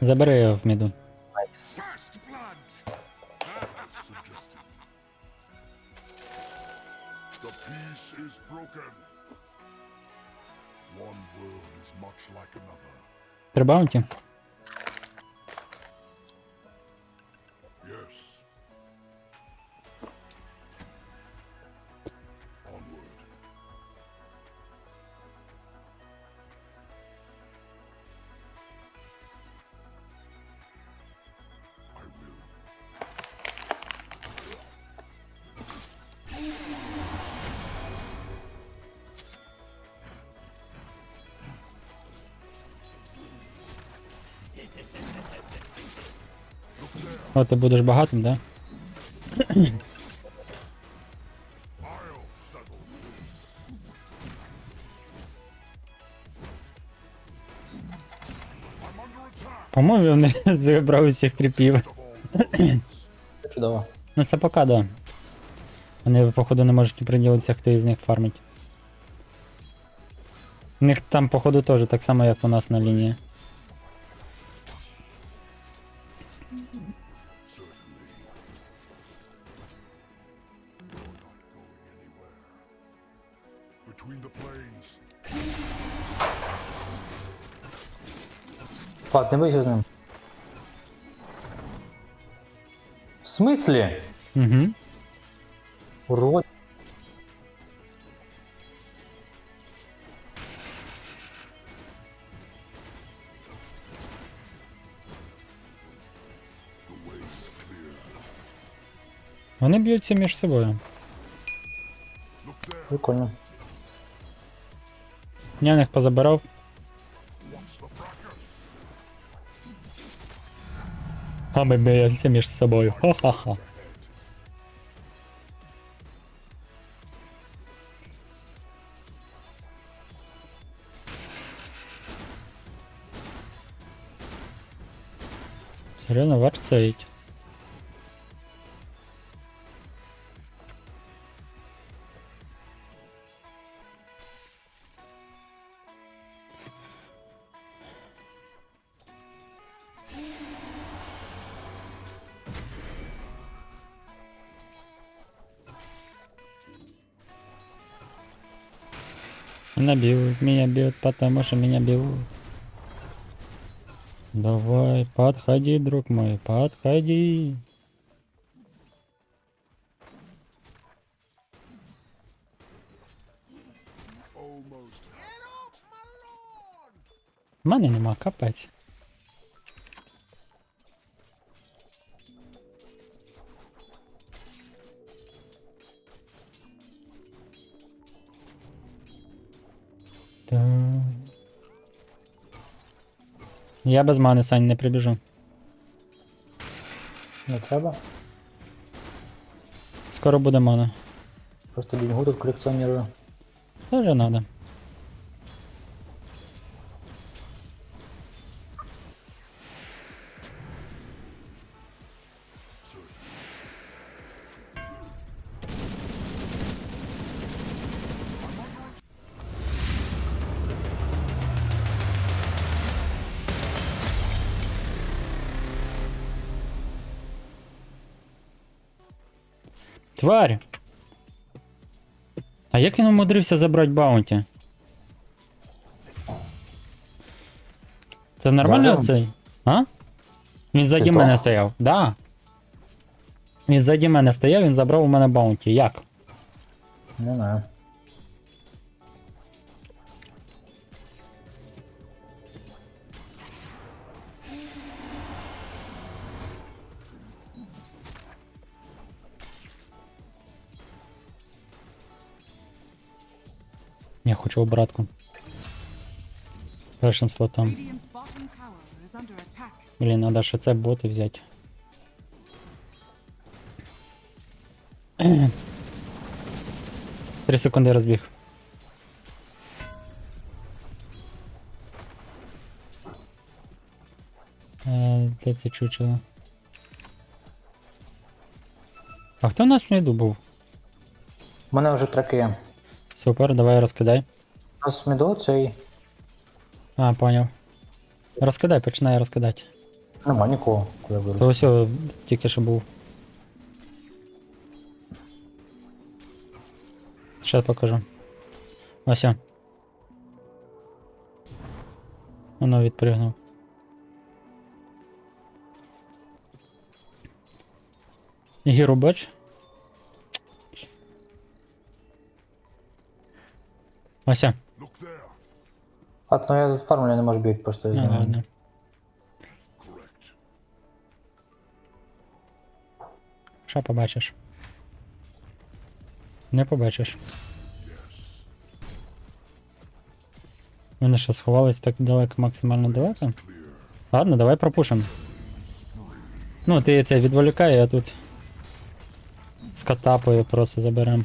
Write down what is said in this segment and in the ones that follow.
Забери його в міду. Три баунті? О, ти будеш багатим, да? По-моєму, вони забрав усіх кріпів. Чудово. Ну це пока, да. Вони, походу, не можуть приділитися, хто із них фармить. У них там, походу, теж так само, як у нас на лінії. Пат, не бийся з ним. В смислі? Угу. Урод. Вони б'ються між собою. Прикольно. Я них позабирав. А ми б'ються між собою. Ха-ха-ха. Серйозно, варто цеїть. Меня бьют, меня бьют, потому что меня бьют. Давай, подходи, друг мой, подходи. У мене нема капець. Я без мани, Сань, не прибіжу. Не треба. Скоро буде мана. Просто бігу тут колекціонірую. Тоже надо. Тварь! А як він умудрився забрати баунті? Це нормально Важим? цей? А? Він ззаді мене то? стояв. Да. Він ззаді мене стояв, він забрав у мене баунті. Як? Не знаю. Не, хочу обратку. Кращим слотом. Блин, треба ще боты взять. взяти. Три секунди розбіг. Э, Де це чучело? А кто у нас в неду був? У уже вже траки. Супер, давай розкидай. У нас в міду цей. А, поняв. Розкидай, починай розкидати. Нема нікого, куди То вирус. ось тільки що був. Ще покажу. Ось. Воно відпригнув. Гіру бач? Ось. о. Look there. А, ну я фармлю не можу бігти просто. Ну, я знаю. ладно. Що побачиш? Не побачиш. Вони що сховались так далеко, максимально далеко? Ладно, давай пропушимо. Ну, ти це відволікай, а тут з катапою просто заберем.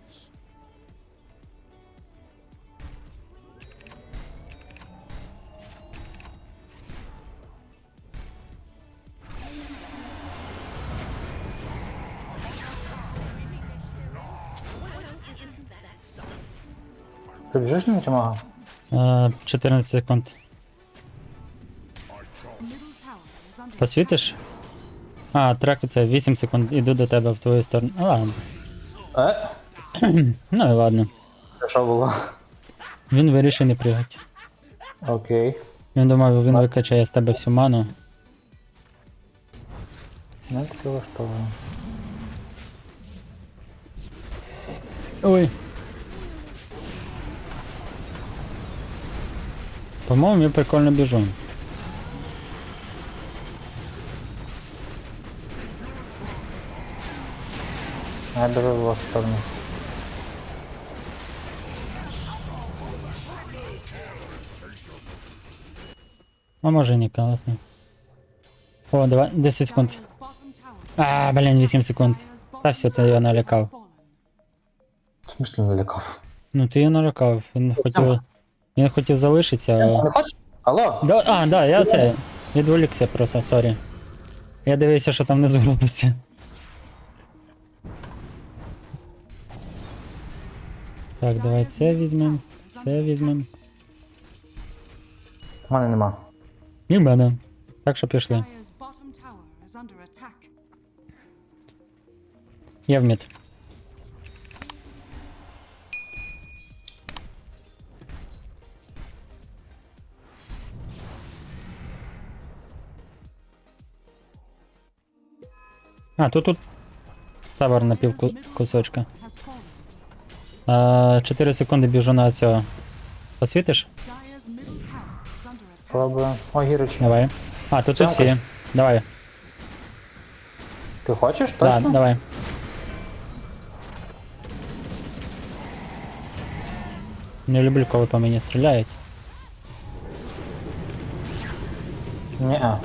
Прибіжиш на тімага? Е, 14 секунд. Посвітиш? А, трек це 8 секунд, іду до тебе в твою сторону. А, ладно. Е? Ну і ладно. Що було? Він вирішив не пригати. Окей. Він думав, він викачає з тебе всю ману. Не таке влаштовує. Ой. По-моєму, я прикольно біжу. Я біжу в вашу сторону. А може і не класно. О, давай, 10 секунд. Dire's bottom tower. А, блін, 8 секунд. Dire's Та bottom все, ти tower його has налякав. fallen. В смислі налякав. Ну ти його налякав. Він хотів. Він хотів залишитися, а. Не хочеш? Алло? Да, а, да, я це. Відволікся просто, сорі. Я дивився, що там внизу робиться. Так, давай це візьмем. Це візьмем. У мене нема. І в мене. Так що пішли. Dire's bottom tower is under attack. Я в мід. А, тут тут табор на пів кусочка. А, 4 секунди біжу на цього. Посвітиш? Пробую. О, Гірич. Давай. А, тут тут всі. хочеш? Давай. Ти хочеш? Да, давай. Не люблю, коли по мені стріляють. Ні. а.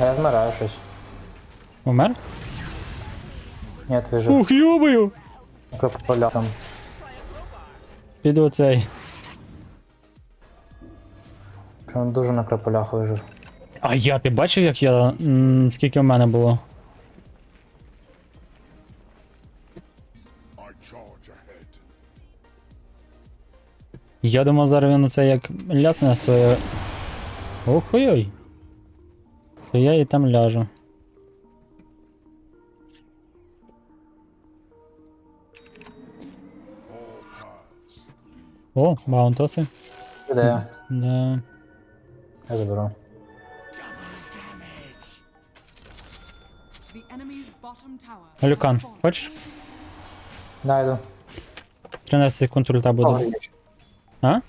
Я вмираю щось. Умер? Ні, вижив. Ух, йобаю! Крополя там. Піду цей. Прям дуже на крополях вижив. А я, ти бачив, як я. м, скільки в мене було? Я думав, зараз він оце як ляцне своє. Ох-ой-ой. То я і там ляжу. О, маунтоси. Де? Да. Я заберу. Люкан, хочеш? Да, йду. 13 секунд ульта буде. Огр є. А?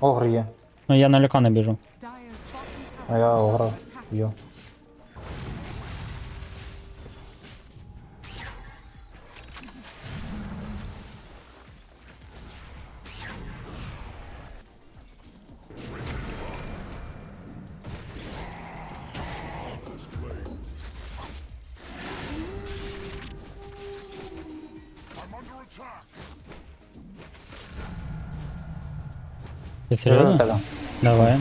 Огр є. Ну я на Люкана біжу. А я огра б'ю. Ти Біжу до серйозно? тебе. Давай.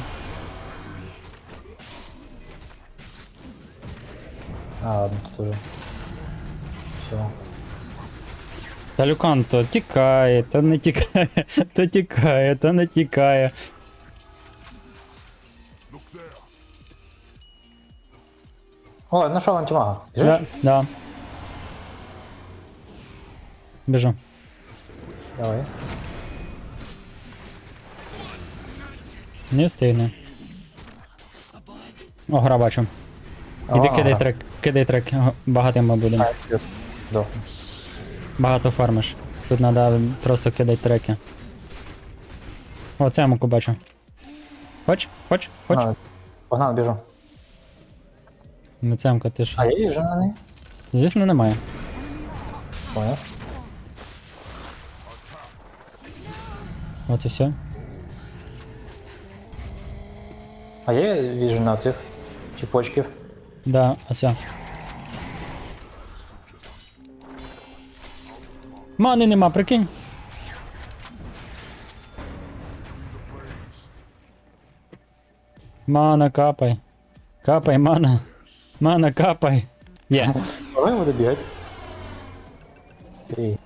А, ладно, тут уже. Все. Та Люкан то тікає, то не тікає, то тікає, то не тікає. О, знайшов антимага. Біжиш? Да, да. Біжу. Давай. Не встигну. О, гра бачу. Іди кидай трек, кидай трек, Ого, багатим ми будемо. Багато фармиш. Тут треба просто кидати треки. О, це ямку бачу. Хоч? Хоч? Хоч? Погнали. Погнали, біжу. Ну це ямка, ти ж. А я їжджу на неї. Звісно, немає. Понял. От і все. А є віжу на цих чіпочків. Да, все. Мани нема, прикинь. Мана, капай. Капай, мана. Мана, капай. Є. Давай буду бігати. Три.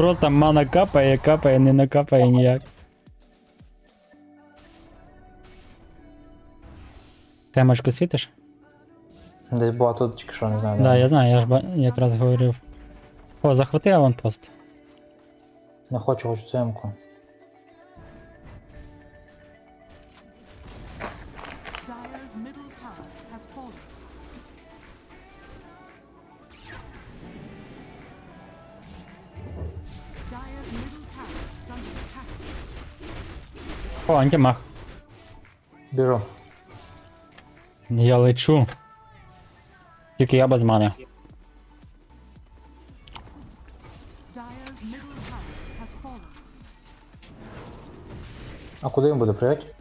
Просто мана капає, капає, не накапає ніяк. Темочку світиш? Десь була тут тільки що, не знаю. Да, я знаю, я ж ба- якраз говорив. О, захвати аванпост. Не хочу, хочу цю О, антимах. Біжу. Я лечу. Тільки я без мани. А куди він буде приїхати?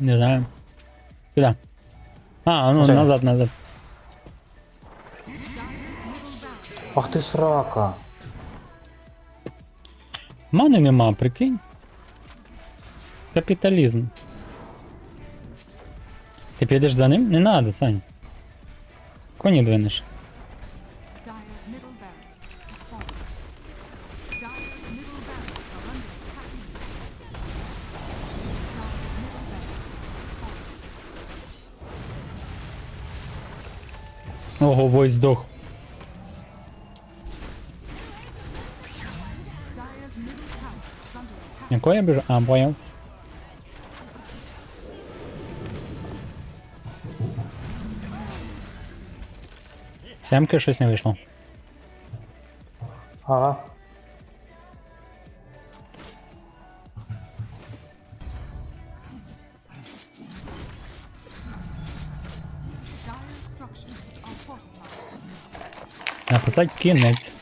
Не знаю. Сюди. А, ну Вже. назад, назад. Ах ти срака. Мани нема, прикинь. Капіталізм. Ти підеш за ним? Не надо, Сань. Коні двинеш. Dyer's middle barracks has fallen. Dyer's middle barracks Семки щось не вийшло. Ага. Написати кінець.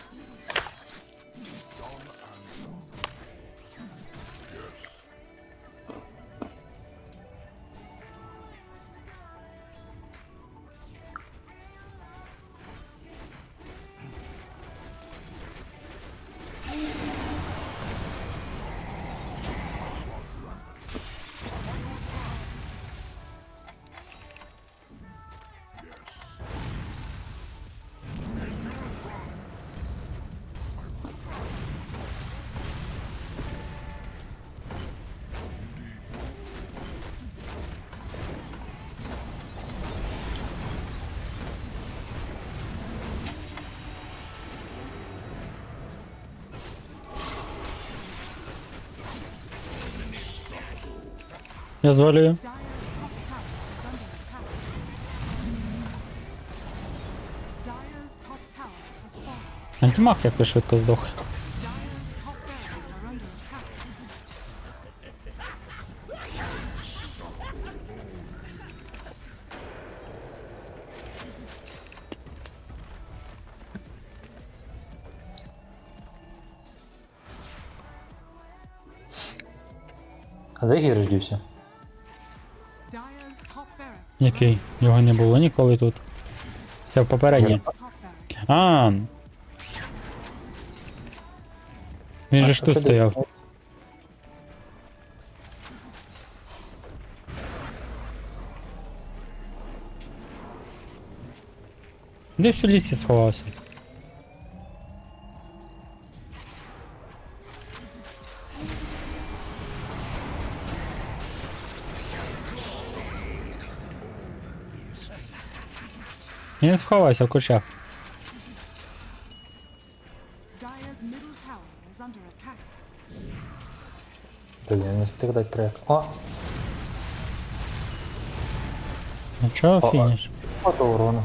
Tower has fallen. Антимах як швидко здох. Dyer's top barracks are under attack. А де Гіриш дівся? Який? Його не було ніколи тут. Це в попередній. А. Він же ж тут стояв. Де в лісі сховався? Він сховався в кучах. Блін, не встиг дати трек. О, Ну чого фініш? ото. Dyer's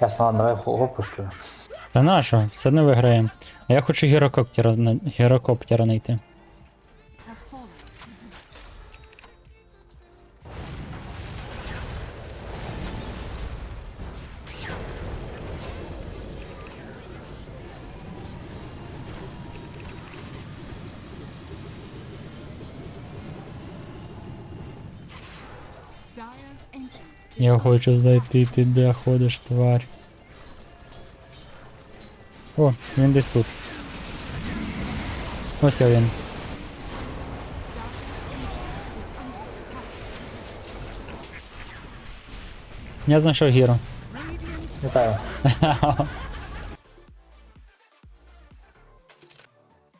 Ясно, ладно, давай його пущу. Та нащо? Все одно виграємо. А я хочу гірокоптера, гірокоптера знайти. Я хочу зайти, ти де ходиш, тварь. О, він десь тут. Ось він. Я знайшов. Radiant Вітаю.